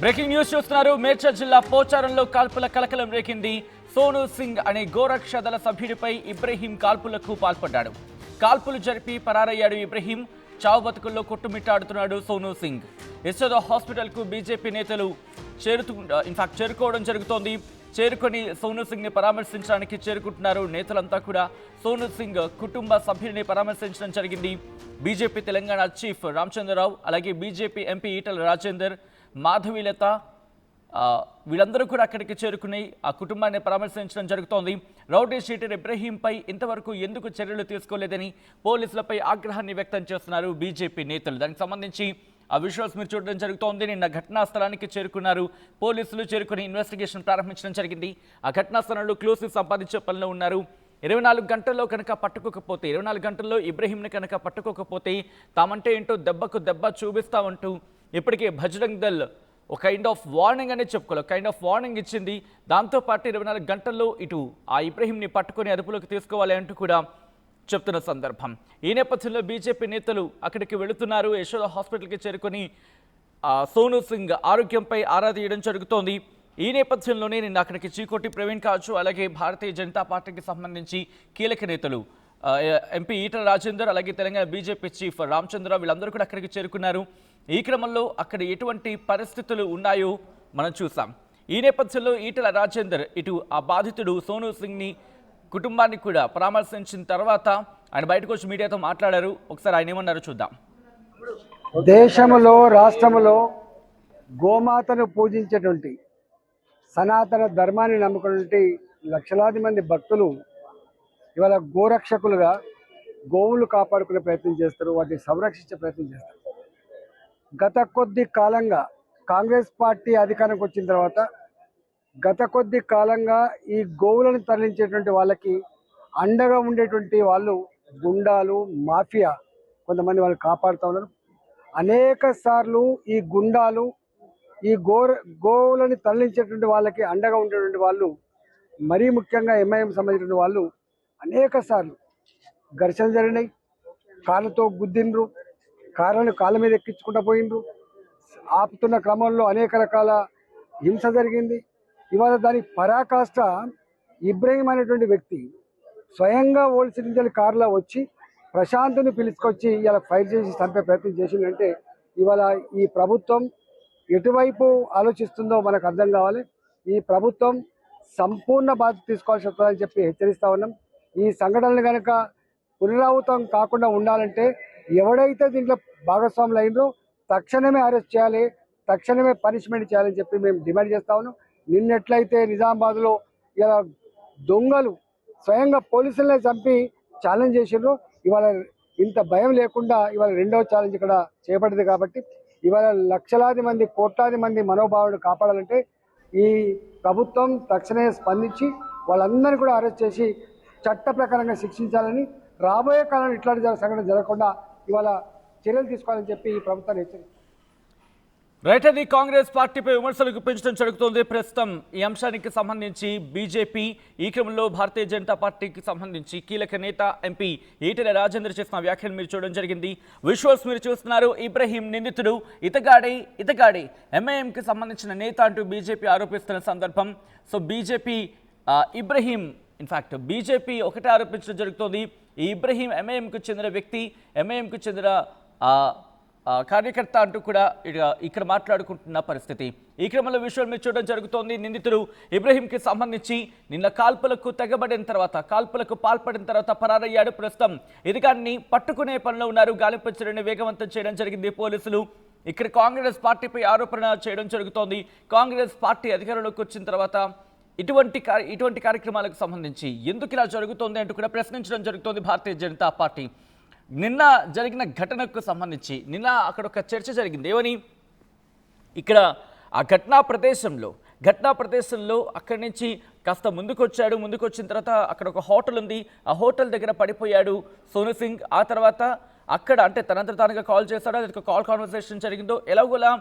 Breaking news చూస్తున్నారు. మేడ్చల్ జిల్లా పోచారంలో కాల్పుల కలకలం రేకింది. సోను సింగ్ అనే గోరక్ష దళ సభ్యుడిపై ఇబ్రహీం కాల్పులకు పాల్పడ్డాడు. కాల్పులు జరిపి పరారయ్యాడు ఇబ్రహీం. చావు బతుకుల్లో కొట్టుమిట్టాడుతున్నాడు సోను సింగ్. యశోద హాస్పిటల్కు బీజేపీ నేతలు చేరుతూ ఇన్ఫాక్ట్ చేరుకోవడం జరుగుతోంది. చేరుకొని సోను సింగ్ని పరామర్శించడానికి చేరుకుంటున్నారు నేతలంతా కూడా. సోను సింగ్ కుటుంబ సభ్యుడిని పరామర్శించడం జరిగింది. బీజేపీ తెలంగాణ చీఫ్ రామచంద్రరావు అలాగే బీజేపీ ఎంపీ ఈటల రాజేందర్ మాధవీలత వీళ్ళందరూ కూడా అక్కడికి చేరుకుని ఆ కుటుంబాన్ని పరామర్శించడం జరుగుతోంది. రౌడీ షీటర్ ఇబ్రహీంపై ఇంతవరకు ఎందుకు చర్యలు తీసుకోలేదని పోలీసులపై ఆగ్రహాన్ని వ్యక్తం చేస్తున్నారు బీజేపీ నేతలు. దానికి సంబంధించి ఆ విజువల్స్ మీరు చూడడం జరుగుతోంది. నిన్న ఘటనా స్థలానికి చేరుకున్నారు. పోలీసులు చేరుకుని ఇన్వెస్టిగేషన్ ప్రారంభించడం జరిగింది. ఆ ఘటనా స్థలంలో క్లూస్ సంపాదించే పనిలో ఉన్నారు. ఇరవై నాలుగు గంటల్లో కనుక పట్టుకోకపోతే ఇరవై నాలుగు గంటల్లో ఇబ్రహీంని కనుక పట్టుకోకపోతే తామంటే ఏంటో దెబ్బకు దెబ్బ చూపిస్తామంటూ ఇప్పటికే భజరంగ్ దల్ ఒక కైండ్ ఆఫ్ వార్నింగ్ అనేది చెప్పుకోవాలి. కైండ్ ఆఫ్ వార్నింగ్ ఇచ్చింది. దాంతోపాటు ఇరవై నాలుగు గంటల్లో ఇటు ఆ ఇబ్రహీంని పట్టుకొని అదుపులోకి తీసుకోవాలి అంటూ కూడా చెప్తున్న సందర్భం. ఈ నేపథ్యంలో బీజేపీ నేతలు అక్కడికి వెళుతున్నారు. యశోద హాస్పిటల్కి చేరుకొని సోను సింగ్ ఆరోగ్యంపై ఆరా తీయడం జరుగుతోంది. ఈ నేపథ్యంలోనే నిన్న అక్కడికి చీకోటి ప్రవీణ్ కావచ్చు అలాగే భారతీయ జనతా పార్టీకి సంబంధించి కీలక నేతలు ఎంపీ ఈటల రాజేందర్ అలాగే తెలంగాణ బీజేపీ చీఫ్ రామచంద్ర వీళ్ళందరూ కూడా అక్కడికి చేరుకున్నారు. ఈ క్రమంలో అక్కడ ఎటువంటి పరిస్థితులు ఉన్నాయో మనం చూసాం ఈ నేపథ్యంలో ఈటల రాజేందర్ ఇటు ఆ బాధితుడు సోనూ సింగ్ని కుటుంబాన్ని కూడా పరామర్శించిన తర్వాత ఆయన బయటకు వచ్చి మీడియాతో మాట్లాడారు. ఒకసారి ఆయన ఏమన్నారో చూద్దాం. దేశంలో రాష్ట్రములో గోమాతను పూజించేటువంటి సనాతన ధర్మాన్ని నమ్ముకున్నటువంటి లక్షలాది మంది భక్తులు ఇవాళ గోరక్షకులుగా గోవులు కాపాడుకునే ప్రయత్నం చేస్తారు వాటిని సంరక్షించే ప్రయత్నం చేస్తారు. గత కొద్ది కాలంగా కాంగ్రెస్ పార్టీ అధికారంకి వచ్చిన తర్వాత గత కొద్ది కాలంగా ఈ గోవులను తరలించేటువంటి వాళ్ళకి అండగా ఉండేటువంటి వాళ్ళు గుండాలు మాఫియా కొంతమంది వాళ్ళు కాపాడుతూ ఉన్నారు. అనేక సార్లు ఈ గుండాలు ఈ గోర గోవులని తరలించేటువంటి వాళ్ళకి అండగా ఉండేటువంటి వాళ్ళు మరీ ముఖ్యంగా ఎంఐఎం సంబంధించిన వాళ్ళు అనేక సార్లు ఘర్షణ జరిగినాయి. కాళ్ళతో గుద్దిండ్రు. కార్లను కాళ్ళ మీద ఎక్కించుకుంటూ పోయిండ్రు. ఆపుతున్న క్రమంలో అనేక రకాల హింస జరిగింది. ఇవాళ దాని పరాకాష్ట ఇబ్రహీం అనేటువంటి వ్యక్తి స్వయంగా ఓల్సిరించని కారులో వచ్చి ప్రశాంత్ని పిలుచుకొచ్చి ఇలా ఫైర్ చేసి చంపే ప్రయత్నం చేసిందంటే ఇవాళ ఈ ప్రభుత్వం ఎటువైపు ఆలోచిస్తుందో మనకు అర్థం కావాలి. ఈ ప్రభుత్వం సంపూర్ణ బాధ్యత తీసుకోవాల్సి వస్తుందని చెప్పి హెచ్చరిస్తా ఉన్నాం. ఈ సంఘటనలు కనుక పునరావృతం కాకుండా ఉండాలంటే ఎవడైతే దీంట్లో భాగస్వాములు అయినో తక్షణమే అరెస్ట్ చేయాలి తక్షణమే పనిష్మెంట్ చేయాలని చెప్పి మేము డిమాండ్ చేస్తా ఉన్నాం. నిన్నెట్లయితే నిజామాబాద్లో ఇలా దొంగలు స్వయంగా పోలీసులనే చంపి ఛాలెంజ్ చేసిండ్రు. ఇవాళ ఇంత భయం లేకుండా ఇవాళ రెండవ ఛాలెంజ్ ఇక్కడ చేపట్టింది కాబట్టి ఇవాళ లక్షలాది మంది కోట్లాది మంది మనోభావాలను కాపాడాలంటే ఈ ప్రభుత్వం తక్షణమే స్పందించి వాళ్ళందరినీ కూడా అరెస్ట్ చేసి చట్ట ప్రకారంగా శిక్షించాలని రాబోయే కాలంలో ఇట్లాంటి సంఘటన జరగకుండా ఇవాళ చర్యలు తీసుకోవాలని చెప్పి ఈ ప్రభుత్వాన్ని హెచ్చరిస్తుంది రైట్ అది కాంగ్రెస్ పార్టీపై విమర్శలు గుప్పించడం జరుగుతోంది. ప్రస్తుతం ఈ అంశానికి సంబంధించి బీజేపీ ఈ క్రమంలో భారతీయ జనతా పార్టీకి సంబంధించి కీలక నేత ఎంపీ ఈటెల రాజేందర్ చేసిన వ్యాఖ్యలు మీరు చూడడం జరిగింది. విజువల్స్ మీరు చూస్తున్నారు. ఇబ్రహీం నిందితుడు ఇతగాడే ఇతగాడే ఎంఐఎంకి సంబంధించిన నేత అంటూ బీజేపీ ఆరోపిస్తున్న సందర్భం. So BJP Ibrahim in fact BJP ఒకటే ఆరోపించడం జరుగుతోంది. ఈ ఇబ్రహీం ఎంఐఎంకు చెందిన వ్యక్తి ఎంఐఎంకు చెందిన కార్యకర్త అంటూ కూడా ఇక- ఇక్కడ మాట్లాడుకుంటున్న పరిస్థితి. ఈ క్రమంలో విషయం మీరు చూడడం జరుగుతోంది. నిందితుడు ఇబ్రహీంకి సంబంధించి నిన్న కాల్పులకు తెగబడిన తర్వాత కాల్పులకు పాల్పడిన తర్వాత పరారయ్యాడు. ప్రస్తుతం ఇదిగాన్ని పట్టుకునే పనిలో ఉన్నారు. గాలింపు వేగవంతం చేయడం జరిగింది. పోలీసులు ఇక్కడ కాంగ్రెస్ పార్టీపై ఆరోపణ చేయడం జరుగుతోంది. కాంగ్రెస్ పార్టీ అధికారంలోకి వచ్చిన తర్వాత ఇటువంటి కార్య ఇటువంటి కార్యక్రమాలకు సంబంధించి ఎందుకు ఇలా జరుగుతోంది అంటూ కూడా ప్రశ్నించడం జరుగుతోంది భారతీయ జనతా పార్టీ. నిన్న జరిగిన ఘటనకు సంబంధించి నిన్న అక్కడ ఒక చర్చ జరిగింది. ఏమని? ఇక్కడ ఆ ఘటనా ప్రదేశంలో ఘటనా ప్రదేశంలో అక్కడి నుంచి కాస్త ముందుకొచ్చాడు. ముందుకొచ్చిన తర్వాత అక్కడ ఒక హోటల్ ఉంది. ఆ హోటల్ దగ్గర పడిపోయాడు సోను సింగ్. ఆ తర్వాత అక్కడ అంటే తనంతట తానుగా కాల్ చేశాడో. అది ఒక కాల్ కాన్వర్సేషన్ జరిగిందో ఎలాగోలా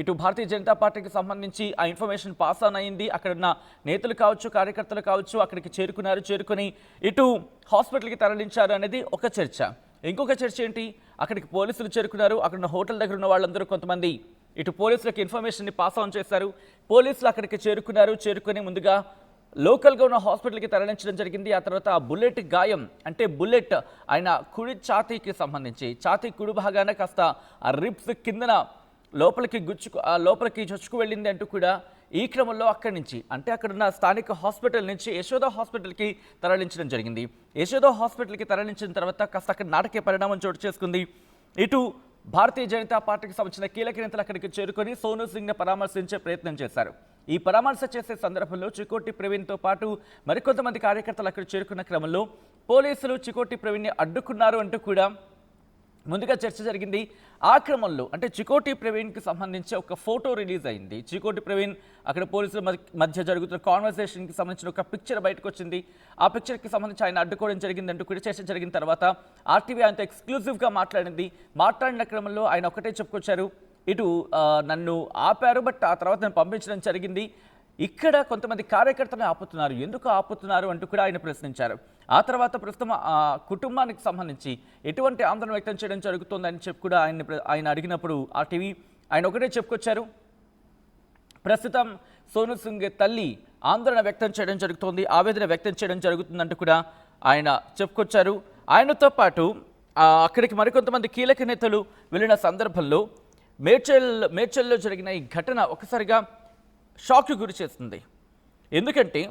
ఇటు భారతీయ జనతా పార్టీకి సంబంధించి ఆ ఇన్ఫర్మేషన్ పాస్ ఆన్ అయింది. అక్కడ ఉన్న నేతలు కావచ్చు కార్యకర్తలు కావచ్చు అక్కడికి చేరుకున్నారు చేరుకొని ఇటు హాస్పిటల్కి తరలించారు అనేది ఒక చర్చ. ఇంకొక చర్చ ఏంటి? అక్కడికి పోలీసులు చేరుకున్నారు. అక్కడ ఉన్న హోటల్ దగ్గర ఉన్న వాళ్ళందరూ కొంతమంది ఇటు పోలీసులకు ఇన్ఫర్మేషన్ని పాస్ ఆన్ చేశారు. పోలీసులు అక్కడికి చేరుకున్నారు. చేరుకుని ముందుగా లోకల్గా ఉన్న హాస్పిటల్కి తరలించడం జరిగింది. ఆ తర్వాత ఆ బుల్లెట్ గాయం అంటే బుల్లెట్ ఆయన కుడి ఛాతీకి సంబంధించి ఛాతీ కుడి భాగాన కాస్త ఆ రిప్స్ కిందన లోపలికి గుచ్చుకు ఆ లోపలికి చొచ్చుకు వెళ్ళింది అంటూ కూడా ఈ క్రమంలో అక్కడి నుంచి అంటే అక్కడున్న స్థానిక హాస్పిటల్ నుంచి యశోద హాస్పిటల్కి తరలించడం జరిగింది. యశోద హాస్పిటల్కి తరలించిన తర్వాత కాస్త అక్కడ నాటకీయ పరిణామం చోటు చేసుకుంది. ఇటు భారతీయ జనతా పార్టీకి సంబంధించిన కీలక నేతలు అక్కడికి చేరుకొని సోను సింగ్ని పరామర్శించే ప్రయత్నం చేశారు. ఈ పరామర్శ చేసే సందర్భంలో చికోటి ప్రవీణ్తో పాటు మరికొంతమంది కార్యకర్తలు అక్కడ చేరుకున్న క్రమంలో పోలీసులు చికోటి ప్రవీణ్ని అడ్డుకున్నారు అంటూ కూడా ముందుగా చర్చ జరిగింది ఆ క్రమంలో అంటే చికోటి ప్రవీణ్కి సంబంధించి ఒక ఫోటో రిలీజ్ అయింది. చికోటి ప్రవీణ్ అక్కడ పోలీసుల మధ్య- మధ్య జరుగుతున్న కాన్వర్సేషన్కి సంబంధించిన ఒక పిక్చర్ బయటకు వచ్చింది ఆ పిక్చర్కి సంబంధించి ఆయన అడ్డుకోవడం జరిగింది అంటూ కూడా చర్చ జరిగిన తర్వాత ఆర్టీవీ ఆయనతో ఎక్స్క్లూజివ్గా మాట్లాడింది. మాట్లాడిన క్రమంలో ఆయన ఒకటే చెప్పుకొచ్చారు. ఇటు నన్ను ఆపారు బట్ ఆ తర్వాత నేను పంపించడం జరిగింది. ఇక్కడ కొంతమంది కార్యకర్తలను ఆపుతున్నారు. ఎందుకు ఆపుతున్నారు అంటూ కూడా ఆయన ప్రశ్నించారు. ఆ తర్వాత ప్రస్తుతం ఆ కుటుంబానికి సంబంధించి ఎటువంటి ఆందోళన వ్యక్తం చేయడం జరుగుతుందని చెప్పి కూడా ఆయన ఆయన అడిగినప్పుడు ఆ టీవీ ఆయన ఒకటే చెప్పుకొచ్చారు. ప్రస్తుతం సోను సింగ్ తల్లి ఆందోళన వ్యక్తం చేయడం జరుగుతోంది ఆవేదన వ్యక్తం చేయడం జరుగుతుందంటూ కూడా ఆయన చెప్పుకొచ్చారు. ఆయనతో పాటు అక్కడికి మరికొంతమంది కీలక నేతలు వెళ్ళిన సందర్భంలో మేడ్చల్ మేడ్చల్లో జరిగిన ఈ ఘటన ఒకసారిగా షాక్కి గురి చేస్తుంది. ఎందుకంటే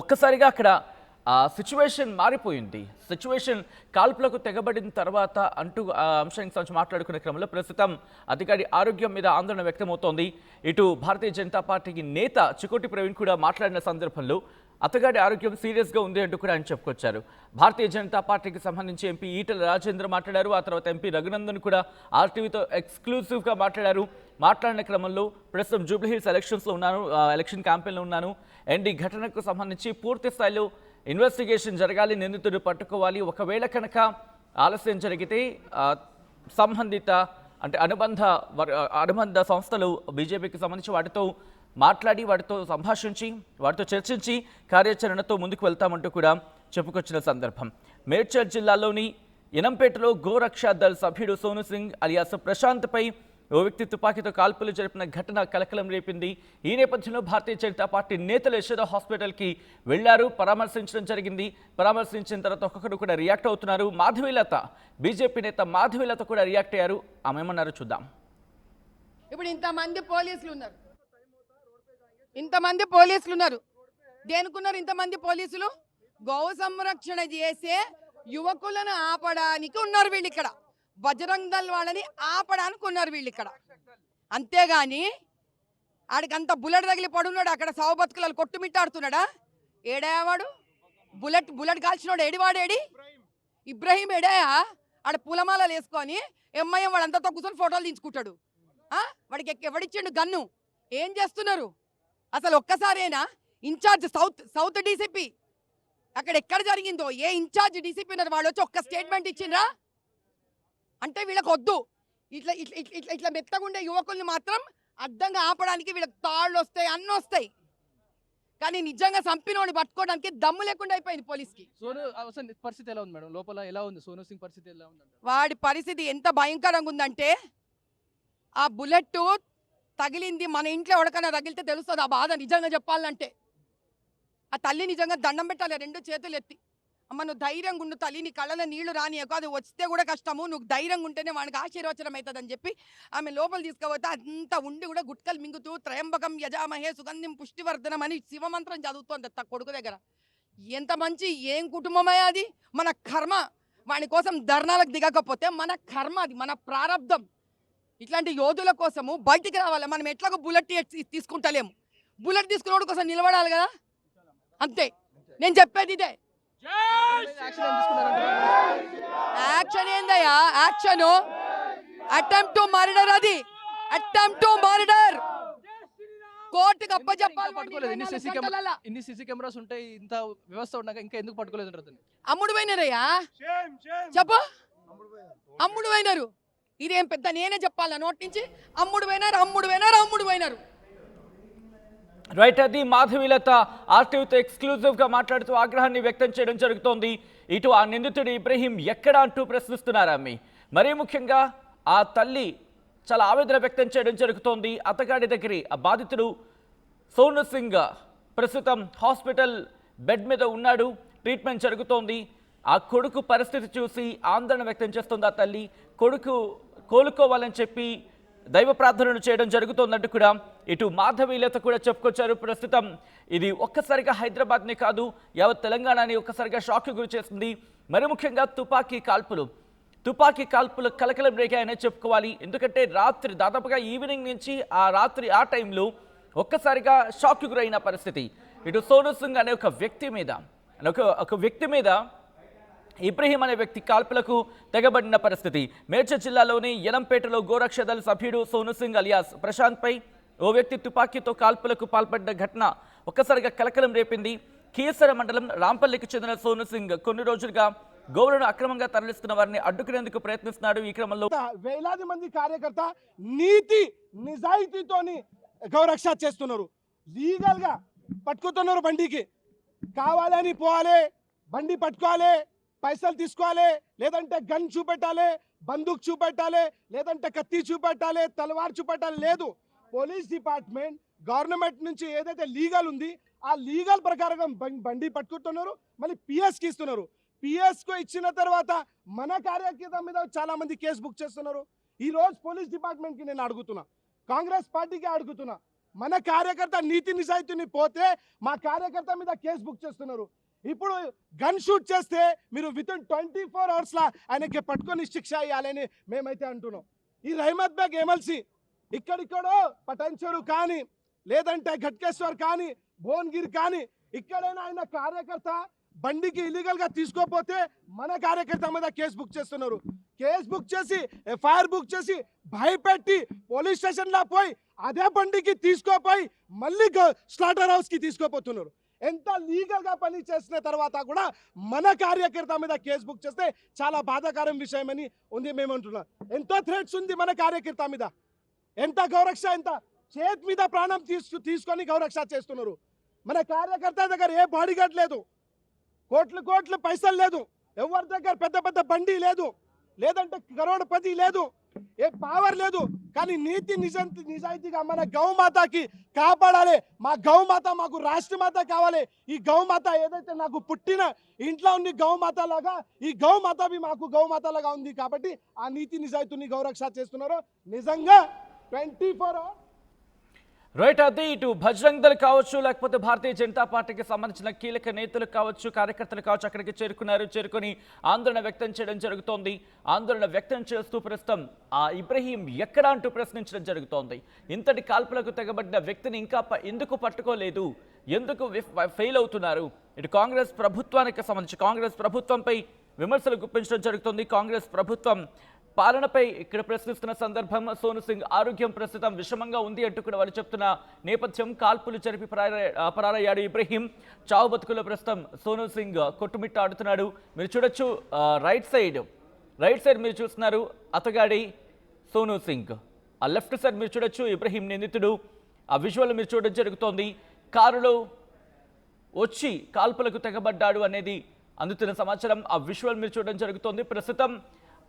ఒక్కసారిగా అక్కడ ఆ సిచ్యువేషన్ మారిపోయింది. సిచ్యువేషన్ కాల్పులకు తెగబడిన తర్వాత అంటూ ఆ అంశానికి సంబంధించి మాట్లాడుకునే క్రమంలో ప్రస్తుతం అధికారి ఆరోగ్యం మీద ఆందోళన వ్యక్తమవుతోంది. ఇటు భారతీయ జనతా పార్టీకి నేత చికోటి ప్రవీణ్ కూడా మాట్లాడిన సందర్భంలో అతగాడి ఆరోగ్యం సీరియస్గా ఉంది అంటూ కూడా ఆయన చెప్పుకొచ్చారు. భారతీయ జనతా పార్టీకి సంబంధించి ఎంపీ ఈటల రాజేంద్ర మాట్లాడారు. ఆ తర్వాత ఎంపీ రఘునందన్ కూడా ఆర్టీవీతో ఎక్స్క్లూసివ్గా మాట్లాడారు. మాట్లాడిన క్రమంలో ప్రస్తుతం జూబ్లీహిల్స్ ఎలక్షన్స్లో ఉన్నాను ఎలక్షన్ క్యాంపెయిన్లో ఉన్నాను. అండ్ ఈ ఘటనకు సంబంధించి పూర్తి స్థాయిలో ఇన్వెస్టిగేషన్ జరగాలి నిందితుడు పట్టుకోవాలి. ఒకవేళ కనుక ఆలస్యం జరిగితే సంబంధిత అంటే అనుబంధ వర్- అనుబంధ సంస్థలు బీజేపీకి సంబంధించి వాటితో మాట్లాడి వాటితో సంభాషించి వాటితో చర్చించి కార్యాచరణతో ముందుకు వెళ్తామంటూ కూడా చెప్పుకొచ్చిన సందర్భం. మేడ్చల్ జిల్లాలోని ఇనంపేటలో గోరక్షా దళ్ సభ్యుడు సోను సింగ్ అలియాస్ ప్రశాంత్పై ఓ వ్యక్తి తుపాకీతో కాల్పులు జరిపిన ఘటన కలకలం రేపింది. ఈ నేపథ్యంలో భారతీయ జనతా పార్టీ నేతలు యశోద హాస్పిటల్కి వెళ్ళారు పరామర్శించడం జరిగింది. పరామర్శించిన తర్వాత ఒక్కొక్కరు కూడా రియాక్ట్ అవుతున్నారు. మాధవీలత బీజేపీ నేత మాధవీలత కూడా రియాక్ట్ అయ్యారు. ఆమె ఏమన్నారు చూద్దాం. ఇప్పుడు ఇంతమంది పోలీసులు ఉన్నారు. ఇంతమంది పోలీసులు ఉన్నారు. దేనికున్నారు ఇంతమంది పోలీసులు? గౌ సంరక్షణ చేసే యువకులను ఆపడానికి ఉన్నారు వీళ్ళు ఇక్కడ బజరంగ్ దళ్ వాళ్ళని ఆపడానికి ఉన్నారు వీళ్ళు ఇక్కడ అంతేగాని ఆడికంత బుల్లెట్ తగిలి పడున్నాడు అక్కడ సావు బతుకులలో కొట్టుమిట్టాడుతున్నాడా ఏడావాడు బుల్లెట్ బుల్లెట్ కాల్చినోడు ఏడివాడేడి ఇబ్రహీం ఏడాయా ఆడ పూలమాలలు వేసుకొని ఎంఐఎం వాడంతా కూర్చొని ఫోటోలు తీసుకుంటాడు ఆ? వాడికి ఎవడిచ్చిండు గన్ను? ఏం చేస్తున్నారు? అసలు ఒక్కసారేనా? In-charge south south DCP. అక్కడ ఎక్కడ జరిగిందో? ఏ ఇన్ఛార్జ్ డీసీపీ ఉన్నారు వాళ్ళు వచ్చి ఒక్క స్టేట్మెంట్ ఇచ్చిండ్రా? అంటే వీళ్ళకి వద్దు ఇట్లా ఇట్లా ఇట్లా ఇట్లా మెత్తగుండే యువకుల్ని మాత్రం అడ్డంగా ఆపడానికి వీళ్ళకి తాళ్ళు వస్తాయి అన్నీ వస్తాయి కానీ నిజంగా చంపినోని పట్టుకోవడానికి దమ్ము లేకుండా అయిపోయింది పోలీస్కి. సోను అసలు పరిస్థితి ఎలా ఉంది మేడం? లోపల ఎలా ఉంది? సోను సింగ్ పరిస్థితి ఎలా ఉంది వాడి పరిస్థితి ఎంత భయంకరంగా ఉందంటే ఆ బుల్లెట్ తగిలింది మన ఇంట్లో ఎవరికైనా తగిలితే తెలుస్తుంది. ఆ బాధ నిజంగా చెప్పాలంటే. ఆ తల్లి నిజంగా దండం పెట్టాలి రెండు చేతులు ఎత్తి అమ్మ నువ్వు ధైర్యంగా ఉండు తల్లి నీ కళ్ళలో నీళ్ళు రానియకు అది వస్తే కూడా కష్టము. నువ్వు ధైర్యంగా ఉంటేనే వానికి ఆశీర్వచనం అవుతుంది అని చెప్పి ఆమె లోపల తీసుకుపోతే అంత ఉండి కూడా గుట్కలు మింగుతూ త్రయంబకం యజామహే సుగంధిం పుష్టివర్ధనం అని శివమంత్రం చదువుతోంది తన కొడుకు దగ్గర. ఎంత మంచి ఏం కుటుంబమే అది? మన కర్మ. వాని కోసం ధర్నాలకు దిగకపోతే మన కర్మ అది మన ప్రారంధం ఇట్లాంటి యోధుల కోసము బయటికి రావాలి? మనం ఎట్లాగో బుల్లెట్ తీసుకుంటలేము. బుల్లెట్ తీసుకున్నోడు కోసం నిలబడాలి కదా? అంతే. నేను చెప్పేది ఇదే. యాక్షన్ ఏందయ్యా? యాక్షన్ అటెంప్ట్ టు మర్డర్ అది. అటెంప్ట్ టు మర్డర్ కోర్టుకు అప్పచెప్పాలి పట్టుకోలేదు? ఇన్ని సీసీ కెమెరా ఇన్ని సీసీ కెమెరాస్ ఉంటాయి ఇంత వ్యవస్థ ఉన్నాక ఇంకా ఎందుకు పట్టుకోలేదు అంటారు? అమ్ముడు పోయినారయ్యా? చెప్పు. అమ్ముడు పోయినారు. ఇదేం పెద్ద నేనే చెప్పాలా నోటి నుంచి? అమ్ముడు పోయినారు అమ్ముడు పోయినారు అమ్ముడు పోయినారు. రైట్ అది మాధవీలత ఆర్టీవీతో ఎక్స్క్లూజివ్గా మాట్లాడుతూ ఆగ్రహాన్ని వ్యక్తం చేయడం జరుగుతోంది. ఇటు ఆ నిందితుడు ఇబ్రహీం ఎక్కడ అంటూ ప్రశ్నిస్తున్నారామె మరీ ముఖ్యంగా ఆ తల్లి చాలా ఆవేదన వ్యక్తం చేయడం జరుగుతోంది. అతగాడి దగ్గర ఆ బాధితుడు సోను సింగ్ ప్రస్తుతం హాస్పిటల్ బెడ్ మీద ఉన్నాడు. ట్రీట్మెంట్ జరుగుతోంది. ఆ కొడుకు పరిస్థితి చూసి ఆందోళన వ్యక్తం చేస్తుంది ఆ తల్లి. కొడుకు కోలుకోవాలని చెప్పి దైవ ప్రార్థనలు చేయడం జరుగుతోందంటూ కూడా ఇటు మాధవీలత కూడా చెప్పుకొచ్చారు. ప్రస్తుతం ఇది ఒక్కసారిగా హైదరాబాద్నే కాదు యావత్ తెలంగాణని ఒక్కసారిగా షాక్ గురి చేస్తుంది. మరి ముఖ్యంగా తుపాకీ కాల్పులు. తుపాకీ కాల్పులు కలకలం రేగాయనే చెప్పుకోవాలి. ఎందుకంటే రాత్రి దాదాపుగా ఈవినింగ్ నుంచి ఆ రాత్రి ఆ టైంలో ఒక్కసారిగా షాక్ గురైన పరిస్థితి. ఇటు సోను సింగ్ అనే ఒక వ్యక్తి మీద ఒక ఒక వ్యక్తి మీద ఇబ్రహీం అనే వ్యక్తి కాల్పులకు తెగబడిన పరిస్థితి. మేడ్చల్ జిల్లాలోని ఎలంపేటలో గోరక్షదల్ సభ్యుడు సోను సింగ్ అలియాస్ ప్రశాంత్పై ఓ వ్యక్తి తుపాకీతో కాల్పులకు పాల్పడ్డ ఘటన ఒక్కసారిగా కలకలం రేపింది. కీసర మండలం రాంపల్లికి చెందిన సోను సింగ్ కొన్ని రోజులుగా గోవులను అక్రమంగా తరలిస్తున్న వారిని అడ్డుకునేందుకు ప్రయత్నిస్తున్నాడు. ఈ క్రమంలో వేలాది మంది కార్యకర్త నీతి నిజాయితీతోని గౌరక్ష చేస్తున్నారు. లీగల్గా పట్టుకుతున్నారు బండికి. కావాలని పోవాలి బండి పట్టుకోవాలి పైసలు తీసుకోవాలి లేదంటే గన్ చూపెట్టాలి బందూక్ చూపెట్టాలి లేదంటే కత్తి చూపెట్టాలి తలవారు చూపెట్టాలి లేదు. పోలీస్ డిపార్ట్మెంట్ గవర్నమెంట్ నుంచి ఏదైతే లీగల్ ఉంది ఆ లీగల్ ప్రకారం బండి పట్టుకుంటున్నారు మళ్ళీ పిఎస్కి ఇస్తున్నారు. పిఎస్కు ఇచ్చిన తర్వాత మన కార్యకర్త మీద చాలా మంది కేసు బుక్ చేస్తున్నారు. ఈ రోజు పోలీస్ డిపార్ట్మెంట్కి నేను అడుగుతున్నా. కాంగ్రెస్ పార్టీకి అడుగుతున్నా. మన కార్యకర్త నీతి నిజాయితీని పోతే మా కార్యకర్త మీద కేసు బుక్ చేస్తున్నారు. ఇప్పుడు గన్ షూట్ చేస్తే మీరు విత్ ఇన్ ట్వంటీ ఫోర్ అవర్స్లో ఆయనకి పట్టుకొని శిక్ష ఇవ్వాలని మేమైతే అంటున్నాం. ఈ రహమద్ బేగ్ ఎమ్మెల్సీ ఇక్కడిక్కడో పటంచెరు కానీ లేదంటే ఘట్కేశ్వర్ కానీ భువనగిరి కానీ ఇక్కడైనా ఆయన కార్యకర్త బండికి ఇల్లీగల్గా తీసుకోపోతే మన కార్యకర్త మీద కేసు బుక్ చేస్తున్నారు. కేసు బుక్ చేసి ఎఫ్ఐఆర్ బుక్ చేసి భయపెట్టి పోలీస్ స్టేషన్లో పోయి అదే బండికి తీసుకోపోయి మళ్ళీ స్లాటర్ హౌస్కి తీసుకోపోతున్నారు. ఎంత లీగల్గా పని చేసిన తర్వాత కూడా మన కార్యకర్త మీద కేసు బుక్ చేస్తే చాలా బాధాకరం విషయం అని ఉంది మేము అంటున్నాం ఎంతో థ్రెట్స్ ఉంది మన కార్యకర్త మీద. ఎంత గౌరక్ష ఎంత చేతి మీద ప్రాణం తీసుకు తీసుకొని గౌరక్ష చేస్తున్నారు. మన కార్యకర్త దగ్గర ఏ బాడీ గార్డ్ లేదు. కోట్లు కోట్లు పైసలు లేదు. ఎవరి దగ్గర పెద్ద పెద్ద బండి లేదు. లేదంటే కరోడపతి లేదు. ఏ పవర్ లేదు. కానీ నీతి నిజ నిజాయితీగా మన గౌమాతకి కాపాడాలి. మా గౌమాత మాకు రాష్ట్రమాత కావాలి. ఈ గౌమాత ఏదైతే నాకు పుట్టిన ఇంట్లో ఉంది గౌమాత లాగా ఈ గౌమాత మాకు గౌమాత లాగా ఉంది కాబట్టి ఆ నీతి నిజాయితీని గౌరక్ష చేస్తున్నారో. నిజంగా ట్వంటీ ఫోర్ అవర్స్ రైట్ అది ఇటు భజరంగ్ దళ్ కావచ్చు లేకపోతే భారతీయ జనతా పార్టీకి సంబంధించిన కీలక నేతలు కావచ్చు కార్యకర్తలు కావచ్చు అక్కడికి చేరుకున్నారు చేరుకొని ఆందోళన వ్యక్తం చేయడం జరుగుతోంది. ఆందోళన వ్యక్తం చేస్తూ ప్రస్తుతం ఆ ఇబ్రహీం ఎక్కడ అంటూ ప్రశ్నించడం జరుగుతోంది. ఇంతటి కాల్పులకు తెగబడిన వ్యక్తిని ఇంకా ఎందుకు పట్టుకోలేదు? ఎందుకు ఫెయిల్ అవుతున్నారు? ఇటు కాంగ్రెస్ ప్రభుత్వానికి సంబంధించి కాంగ్రెస్ ప్రభుత్వంపై విమర్శలు గుప్పించడం జరుగుతోంది. కాంగ్రెస్ ప్రభుత్వం పాలనపై ఇక్కడ ప్రశ్నిస్తున్న సందర్భం సోను సింగ్ ఆరోగ్యం ప్రస్తుతం విషమంగా ఉంది అంటూ కూడా వాళ్ళు చెప్తున్న నేపథ్యం కాల్పులు జరిపి పరారయ్యాడు ఇబ్రహీం. చావు బతుకుల్లో ప్రస్తుతం సోను సింగ్ కొట్టుమిట్ట ఆడుతున్నాడు. మీరు చూడొచ్చు రైట్ సైడ్ రైట్ సైడ్ మీరు చూస్తున్నారు అతగాడి సోను సింగ్. ఆ లెఫ్ట్ సైడ్ మీరు చూడొచ్చు ఇబ్రహీం నిందితుడు. ఆ విజువల్ మీరు చూడడం జరుగుతోంది. కారులో వచ్చి కాల్పులకు తెగబడ్డాడు అనేది అందుతున్న సమాచారం. ఆ విజువల్ మీరు చూడడం జరుగుతోంది. ప్రస్తుతం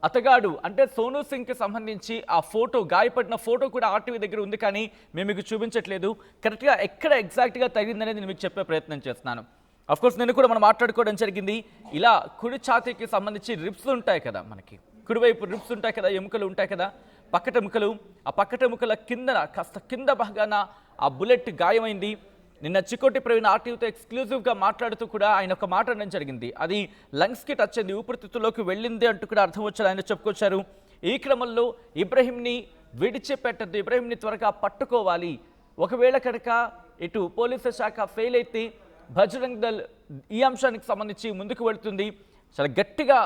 అతగాడు అంటే సోను సింగ్కి సంబంధించి ఆ ఫోటో గాయపడిన ఫోటో కూడా ఆర్టీవీ దగ్గర ఉంది కానీ మేము మీకు చూపించట్లేదు. కరెక్ట్గా ఎక్కడ ఎగ్జాక్ట్గా తగిలిందనేది నేను మీకు చెప్పే ప్రయత్నం చేస్తున్నాను. అఫ్ కోర్స్ నేను కూడా మనం మాట్లాడుకోవడం జరిగింది. ఇలా కుడి ఛాతీకి సంబంధించి రిప్స్ ఉంటాయి కదా మనకి. కుడివైపు రిప్స్ ఉంటాయి కదా ఎముకలు ఉంటాయి కదా పక్కటెముకలు. ఆ పక్కటెముకల కిందన కాస్త కింద భాగాన ఆ బుల్లెట్ గాయమైంది. నిన్న చికోటి ప్రవీణ్ ఆర్టీవీతో ఎక్స్క్లూజివ్గా మాట్లాడుతూ కూడా ఆయన ఒక మాట అనడం జరిగింది. అది లంగ్స్కి టచ్ అయింది ఊపిరితిత్తులోకి వెళ్ళింది అంటూ కూడా అర్థం వచ్చారు ఆయన చెప్పుకొచ్చారు. ఈ క్రమంలో ఇబ్రహీంని విడిచిపెట్టద్దు ఇబ్రహీంని త్వరగా పట్టుకోవాలి. ఒకవేళ కనుక ఇటు పోలీసు శాఖ ఫెయిల్ అయితే బజరంగ్ దళ్ ఈ అంశానికి సంబంధించి ముందుకు వెళుతుంది. చాలా గట్టిగా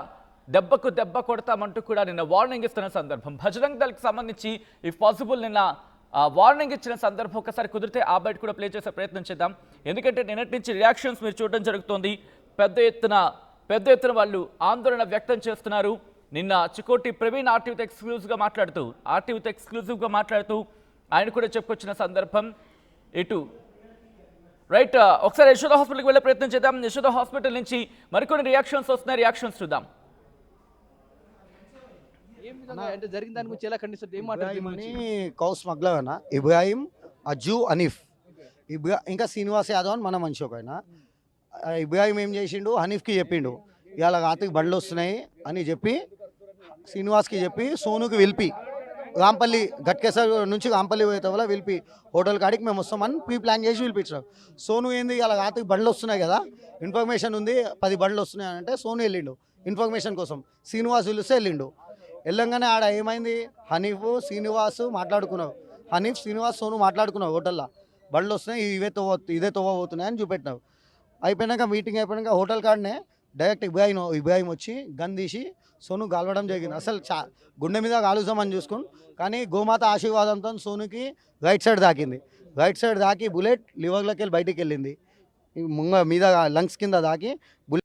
దెబ్బకు దెబ్బ కొడతామంటూ కూడా నిన్న వార్నింగ్ ఇస్తున్న సందర్భం. బజరంగ్ దళ్కి సంబంధించి ఇఫ్ పాసిబుల్ నిన్న వార్నింగ్ ఇచ్చిన సందర్భం ఒకసారి కుదిరితే ఆ బయట కూడా ప్లే చేసే ప్రయత్నం చేద్దాం. ఎందుకంటే నిన్నటి నుంచి రియాక్షన్స్ మీరు చూడడం జరుగుతోంది. పెద్ద ఎత్తున పెద్ద ఎత్తున వాళ్ళు ఆందోళన వ్యక్తం చేస్తున్నారు. నిన్న చికోటి ప్రవీణ్ ఆర్టీవీతో ఎక్స్క్లూజివ్గా మాట్లాడుతూ ఆర్టీవీతో ఎక్స్క్లూజివ్గా మాట్లాడుతూ ఆయన కూడా చెప్పుకొచ్చిన సందర్భం ఇటు. రైట్ ఒకసారి యశోద హాస్పిటల్కి వెళ్ళే ప్రయత్నం చేద్దాం. యశోద హాస్పిటల్ నుంచి మరికొన్ని రియాక్షన్స్ వస్తున్నాయి. రియాక్షన్స్ చూద్దాం. అంటే జరిగిన దాని గురించి ఎలా ఖండిస్తారు? ఏం ఇబ్రాహిం దీని అని గురించి? కౌ స్మగ్లర్ అన్న ఇబ్రాహిం అజ్జు అనీఫ్ ఇబ్రా ఇంకా శ్రీనివాస్ యాదవ్ అని మన మనిషి ఒక ఆయన ఇబ్రాహిం ఏం చేసిండు? హనీఫ్కి చెప్పిండు. ఇవాళ రాత్రికి బండ్లు వస్తున్నాయి అని చెప్పి శ్రీనివాస్కి చెప్పి సోనుకి పిలిపి. రాంపల్లి గట్కేసర్ నుంచి రాంపల్లి వల్ల పిలిపి హోటల్ కాడికి మేము వస్తామని ప్రీ ప్లాన్ చేసి పిలిపించాం సోను ఏంది? ఇలా రాత్రికి బండ్లు వస్తున్నాయి కదా ఇన్ఫర్మేషన్ ఉంది పది బండ్లు వస్తున్నాయి అంటే సోను వెళ్ళిండు. ఇన్ఫర్మేషన్ కోసం. శ్రీనివాస్ పిలిస్తే వెళ్ళిండు. వెళ్ళంగానే ఆడ ఏమైంది? హనీఫ్ శ్రీనివాస్ మాట్లాడుకున్నావు. హనీఫ్ శ్రీనివాస్ సోను మాట్లాడుకున్నావు హోటల్లో. బళ్ళు వస్తున్నాయి ఇవే తోవ ఇదే తోవ పోతున్నాయి అని చూపెట్టినావు. అయిపోయినాక మీటింగ్ అయిపోయినాక హోటల్ కాడనే డైరెక్ట్ ఇబ్రాహిం ఇబ్రాహిం వచ్చి గన్ తీసి సోను గాలవడం జరిగింది. అసలు చా గుండె మీద కాలుస్తామని చూసుకుని కానీ గోమాత ఆశీర్వాదంతో సోనుకి రైట్ సైడ్ దాకింది. రైట్ సైడ్ దాకి బుల్లెట్ లివర్లోకి వెళ్ళి బయటికి వెళ్ళింది. ముంగ మీద లంగ్స్ కింద దాకి బుల్లెట్